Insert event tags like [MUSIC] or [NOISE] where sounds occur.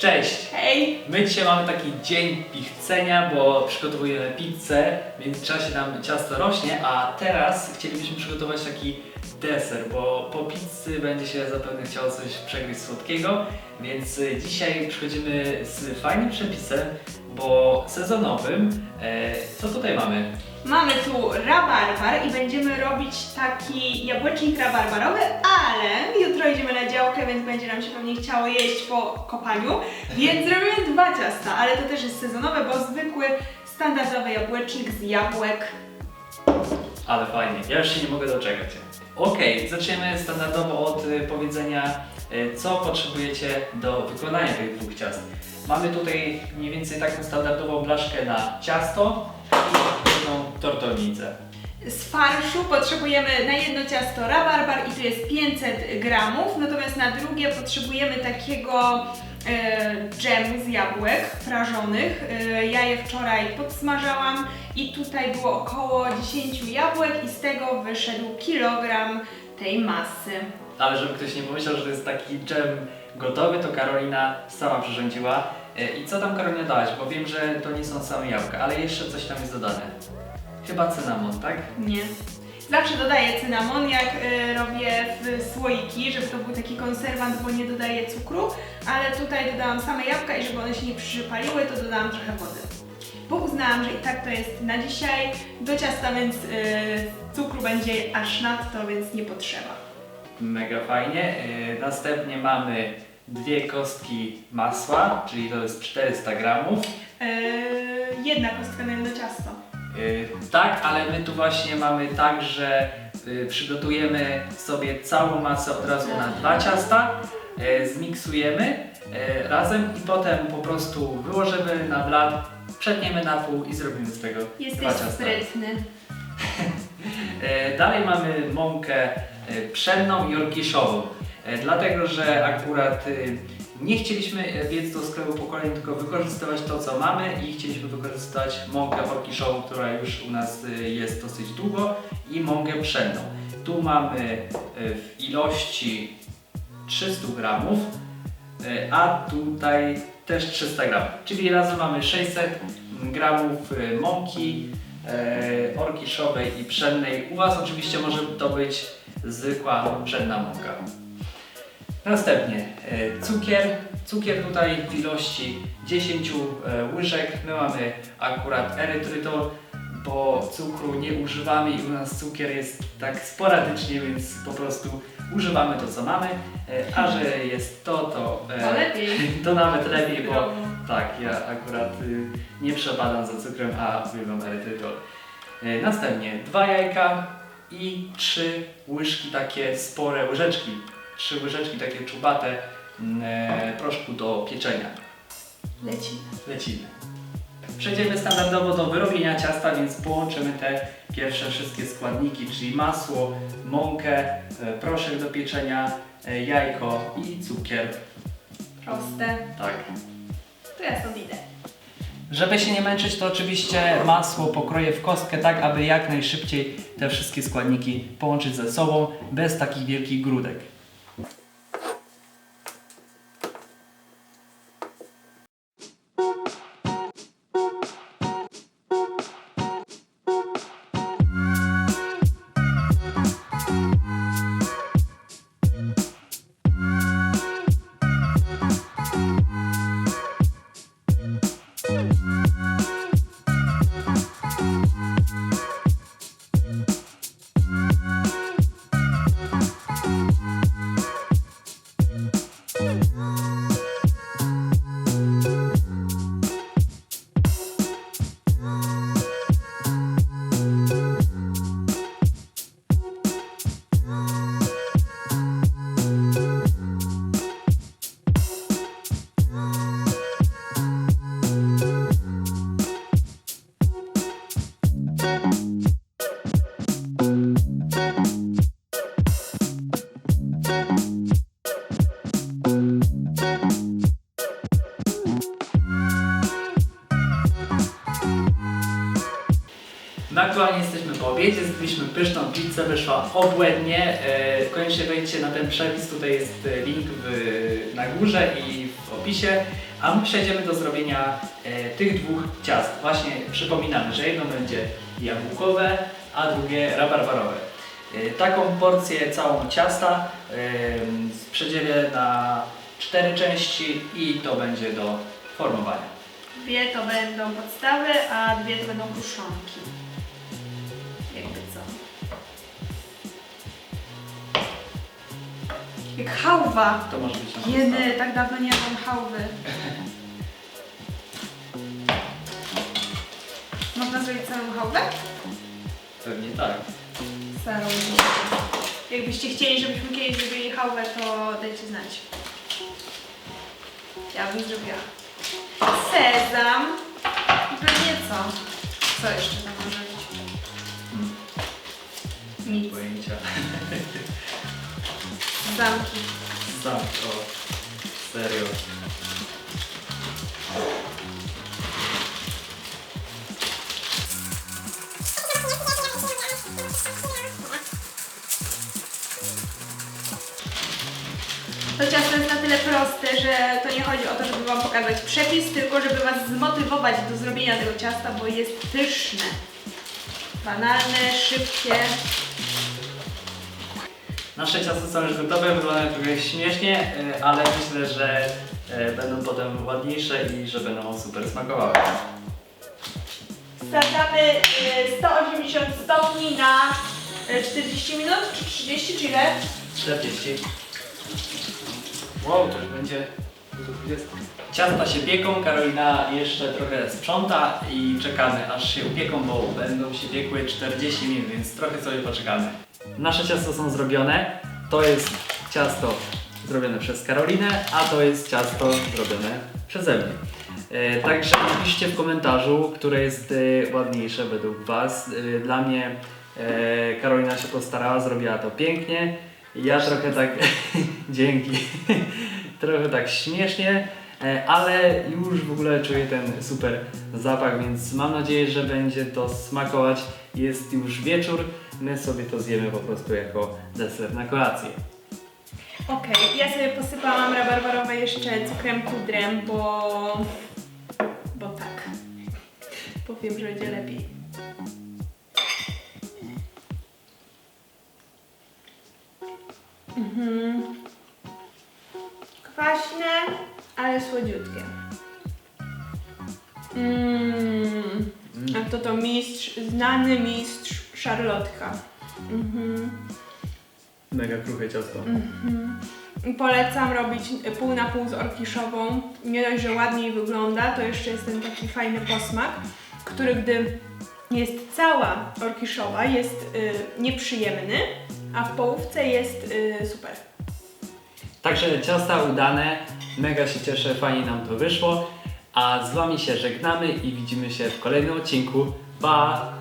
Cześć! Hej! My dzisiaj mamy taki dzień pichcenia, bo przygotowujemy pizzę, więc w czasie nam ciasto rośnie, a teraz chcielibyśmy przygotować taki deser, bo po pizzy będzie się zapewne chciało coś przegryźć słodkiego, więc y, dzisiaj przychodzimy z fajnym przepisem, bo sezonowym. E, co tutaj mamy? Mamy tu rabarbar i będziemy robić taki jabłecznik rabarbarowy, ale jutro idziemy na działkę, więc będzie nam się pewnie chciało jeść po kopaniu, więc zrobimy dwa ciasta, ale to też jest sezonowe, bo zwykły, standardowy jabłecznik z jabłek. Ale fajnie, ja już się nie mogę doczekać. Okej, zaczniemy standardowo od y, powiedzenia, y, co potrzebujecie do wykonania tych dwóch ciast. Mamy tutaj mniej więcej taką standardową blaszkę na ciasto jedną tortownicę. Z farszu potrzebujemy na jedno ciasto rabarbar i tu jest 500 gramów, natomiast na drugie potrzebujemy takiego e, dżemu z jabłek prażonych. E, ja je wczoraj podsmażałam i tutaj było około 10 jabłek i z tego wyszedł kilogram tej masy. Ale żeby ktoś nie pomyślał, że to jest taki dżem gotowy, to Karolina sama przyrządziła. Y, I co tam Karolina dałaś? Bo wiem, że to nie są same jabłka, ale jeszcze coś tam jest dodane. Chyba cynamon, tak? Nie. Zawsze dodaję cynamon, jak y, robię w słoiki, żeby to był taki konserwant, bo nie dodaję cukru, ale tutaj dodałam same jabłka i żeby one się nie przypaliły, to dodałam trochę wody. Bo uznałam, że i tak to jest na dzisiaj do ciasta, więc y, cukru będzie aż nadto, więc nie potrzeba. Mega fajnie. Yy, następnie mamy dwie kostki masła, czyli to jest 400 gramów. Y, jedna kostka na jedno ciasto. Yy, tak, ale my tu właśnie mamy tak, że yy, przygotujemy sobie całą masę od razu na dwa ciasta, yy, zmiksujemy yy, razem i potem po prostu wyłożymy na blat, przetniemy na pół i zrobimy z tego Jesteś dwa ciasta. sprytny. [LAUGHS] Dalej mamy mąkę pszenną i orkiszową. E, Dlatego, że akurat e, nie chcieliśmy e, biec do sklepu po kolei, tylko wykorzystywać to, co mamy i chcieliśmy wykorzystywać mąkę orkiszową, która już u nas e, jest dosyć długo i mąkę pszenną. Tu mamy e, w ilości 300 gramów, a tutaj też 300 gramów, czyli razem mamy 600 gramów mąki orkiszowej i pszennej. U Was oczywiście może to być zwykła pszenna mąka. Następnie e, cukier. Cukier tutaj w ilości 10 e, łyżek. My mamy akurat erytrytol, bo cukru nie używamy i u nas cukier jest tak sporadycznie, więc po prostu używamy to co mamy. E, a że jest to, to, To lepiej. [LAUGHS] to nawet lepiej, bo tak, ja akurat y, nie przepadam za cukrem, a uwielbiam erytrytol. Następnie dwa jajka i trzy łyżki takie spore, łyżeczki, trzy łyżeczki takie czubate mm, e, proszku do pieczenia. Lecimy. Lecimy. Przejdziemy standardowo do wyrobienia ciasta, więc połączymy te pierwsze wszystkie składniki, czyli masło, mąkę, e, proszek do pieczenia, e, jajko i cukier. Proste. Tak. To ja stąd idę. Żeby się nie męczyć, to oczywiście masło pokroję w kostkę tak, aby jak najszybciej te wszystkie składniki połączyć ze sobą, bez takich wielkich grudek. Obiedzie, zjedliśmy pyszną pizzę, wyszła obłędnie. Koniecznie wejdźcie na ten przepis, tutaj jest e, link w, na górze i w opisie. A my przejdziemy do zrobienia e, tych dwóch ciast. Właśnie przypominamy, że jedno będzie jabłkowe, a drugie rabarbarowe. E, taką porcję całą ciasta przedzielę na cztery części i to będzie do formowania. Dwie to będą podstawy, a dwie to będą kruszonki. Jak hałwa. To może być nasz Jedy, tak dawno nie jadłam hałwy. Można zrobić całą hałwę? Pewnie tak. Starą. Jakbyście chcieli, żebyśmy kiedyś zrobili hałwę, to dajcie znać. Ja bym zrobiła. Sezam. I pewnie co? Co jeszcze tam może Zamki. Sam to serio. To ciasto jest na tyle proste, że to nie chodzi o to, żeby Wam pokazać przepis, tylko żeby Was zmotywować do zrobienia tego ciasta, bo jest pyszne. Banalne, szybkie. Nasze ciasto są już gotowe, wyglądają trochę śmiesznie, y, ale myślę, że y, będą potem ładniejsze i że będą super smakowały. Sprawdzamy y, 180 stopni na y, 40 minut, czy 30, czy ile? 40. Wow, to już będzie do 20. Ciasta się pieką, Karolina jeszcze trochę sprząta i czekamy aż się upieką, bo będą się piekły 40 minut, więc trochę sobie poczekamy. Nasze ciasto są zrobione. To jest ciasto zrobione przez Karolinę, a to jest ciasto zrobione przeze mnie. E, także napiszcie w komentarzu, które jest e, ładniejsze według Was. E, dla mnie Karolina się postarała, zrobiła to pięknie. Ja trochę tak, [LAUGHS] dzięki, trochę tak śmiesznie, e, ale już w ogóle czuję ten super zapach, więc mam nadzieję, że będzie to smakować. Jest już wieczór, my sobie to zjemy po prostu jako deser na kolację. Okej, ja sobie posypałam rabarbarowe jeszcze cukrem pudrem, bo... bo tak. Powiem, że będzie lepiej. Słodziutkie. Mmm. A to to mistrz, znany mistrz szarlotka. Mhm. Mega kruche ciasto. Mhm. Polecam robić pół na pół z orkiszową. Nie dość, że ładniej wygląda, to jeszcze jest ten taki fajny posmak, który gdy jest cała orkiszowa, jest y, nieprzyjemny, a w połówce jest y, super. Także ciasta udane, mega się cieszę, fajnie nam to wyszło. A z Wami się żegnamy i widzimy się w kolejnym odcinku. Pa!